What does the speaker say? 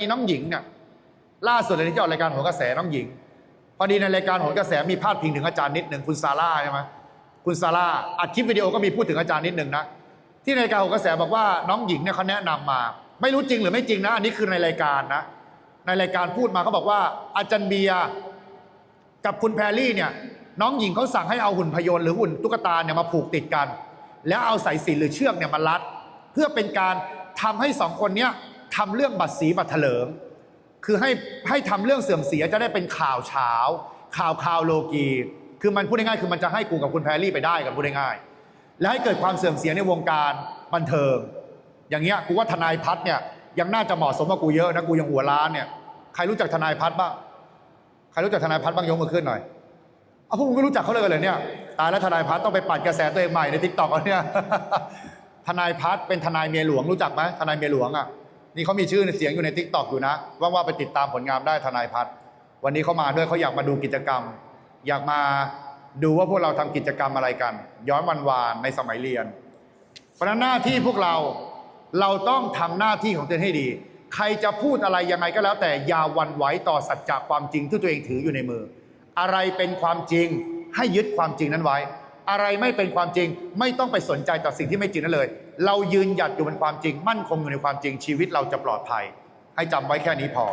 มีน้องหญิงเนี่ยล่าสุดเลยที่ออกรายการโหนกระแสน้องหญิง พอดีในรายการโหนกระแสมีพาดพิงถึงอาจารย์นิดหนึ่งคุณซาร่าใช่ไหมคุณซาร่าอัดคลิปวิดีโอก็มีพูดถึงอาจารย์นิดหนึ่งนะที่ในรายการโหนกระแสบอกว่าน้องหญิงเนี่ยเขาแนะนำมา ไม่รู้จริงหรือไม่จริงนะอันนี้คือในรายการนะในรายการพูดมาเขาบอกว่า อาจารย์เบียร์กับคุณแพรรี่เนี่ยน้องหญิงเขาสั่งให้เอาหุ่นพยนต์หรือหุ่นตุ๊กตาเนี่ยมาผูกติดกัน แล้วเอาสายสินหรือเชือกเนี่ยมารัด เพื่อเป็นการทำให้สองคนเนี้ย ทำเรื่องบัตรสีบัตรเถลิง คือให้ให้ทำเรื่องเสื่อมเสียจะได้เป็นข่าวเช้า ข่าวข่าวโลกี คือมันพูดง่ายๆคือมันจะให้กูกับคุณแพรรี่ไปได้กันพูดง่ายๆและให้เกิดความเสื่อมเสียในวงการบันเทิง อย่างเงี้ยกูว่าทนายพัฒเนี่ยยังน่าจะเหมาะสมกว่ากูเยอะนะกูยังหัวล้านเนี่ยใครรู้จักทนายพัฒบ้างใครรู้จักทนายพัฒบ้างยกมือขึ้นหน่อยเอาพวกมึงไม่รู้จักเขาเลยเลยเนี่ยตายแล้วทนายพัฒต้องไปปัดกระแสตัวเองใหม่ในทิกตอกเนี่ยทนายพัฒเป็นทนายเมียหลวงรู้จักไหมทนายเมียหลวงอะ นี่เขามีชื่อเสียงอยู่ในทิกตอกอยู่นะว่างๆไปติดตามผลงานได้ทนายพัฒน์วันนี้เขามาด้วยเขาอยากมาดูกิจกรรม อยากมาดูว่าพวกเราทำกิจกรรมอะไรกัน ย้อนวันวานในสมัยเรียน เพราะนั้นหน้าที่พวกเราเราต้องทำหน้าที่ของตัวเองให้ดี ใครจะพูดอะไรยังไงก็แล้ว แต่อย่าวันไหวต่อสัจจะความจริงที่ตัวเองถืออยู่ในมือ อะไรเป็นความจริงให้ยึดความจริงนั้นไว้ อะไรไม่เป็นความจริง ไม่ต้องไปสนใจต่อสิ่งที่ไม่จริงนั่นเลย เรายืนหยัดอยู่บนความจริง มั่นคงอยู่ในความจริงชีวิตเราจะปลอดภัย ให้จำไว้แค่นี้พอ